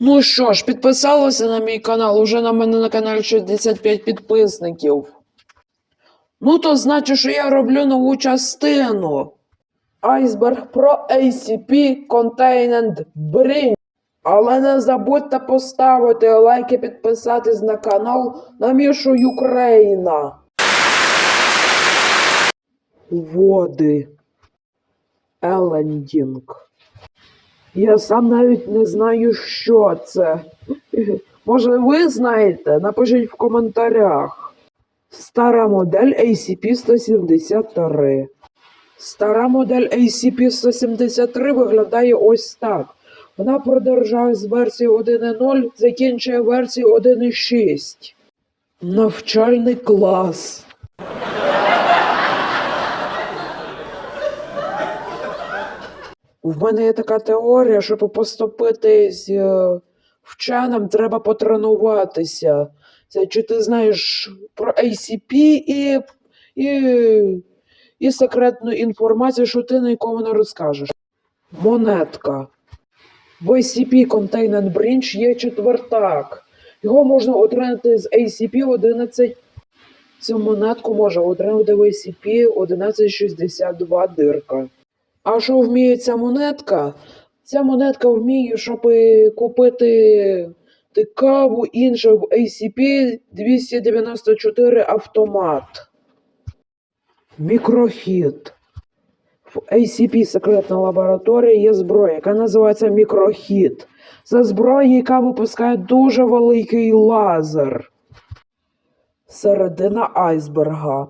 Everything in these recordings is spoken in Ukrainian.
Ну що ж, підписалися на мій канал. Уже на мене на каналі 65 підписників. Ну, то значить, що я роблю нову частину. Айсберг про ACP Contained Bridge. Але не забудьте поставити лайк і підписатись на канал на Мішу Україна. Води. Елендінг. Я сам навіть не знаю, що це. Може, ви знаєте? Напишіть в коментарях. Стара модель ACP-173. Стара модель ACP-173 виглядає ось так. Вона продовжує з версії 1.0, закінчує версію 1.6. Навчальний клас. В мене є така теорія, щоб поступитись е, вченим, треба потренуватися. Це чи ти знаєш про ACP і, і, і секретну інформацію, що ти нікому не розкажеш. Монетка. В ACP Containment Bridge є четвертак. Його можна отримати з ACP 11. Цю монетку можна отримати в ACP 1162 дирка. А що вміє ця монетка? Ця монетка вміє, щоб купити ти каву інше в ACP 294 автомат. Мікрохід. В ACP секретна лабораторія є зброя, яка називається мікрохід. Це зброя, яка випускає дуже великий лазер. Середина айсберга.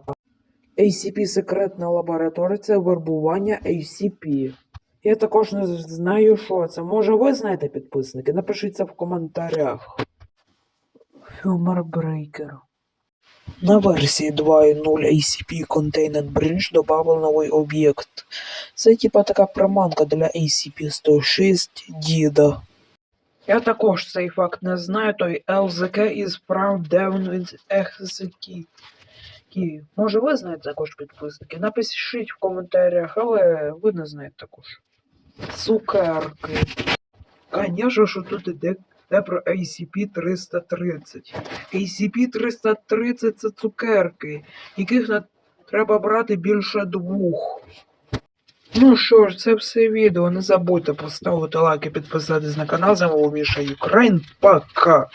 ACP секретна лабораторія це вербування ACP. Я також не знаю, що це. Може, ви знаєте підписники? Напишіть це в коментарях. Humor Breaker. На версії 2.0 ACP Contained Bridge додали новий об'єкт. Це типа така приманка для ACP-106 Діда. Я також цей факт не знаю, той LZK із прав Devon with XZK. І, може, ви знаєте також підписники? Напишіть в коментарях, але ви не знаєте також. Цукерки. Звісно, що тут іде про ACP-330. ACP-330 це цукерки, яких треба брати більше двох. Ну що ж, це все відео. Не забудьте поставити лайк і підписатись на канал. З вами був Міша Юкрейн. Пока!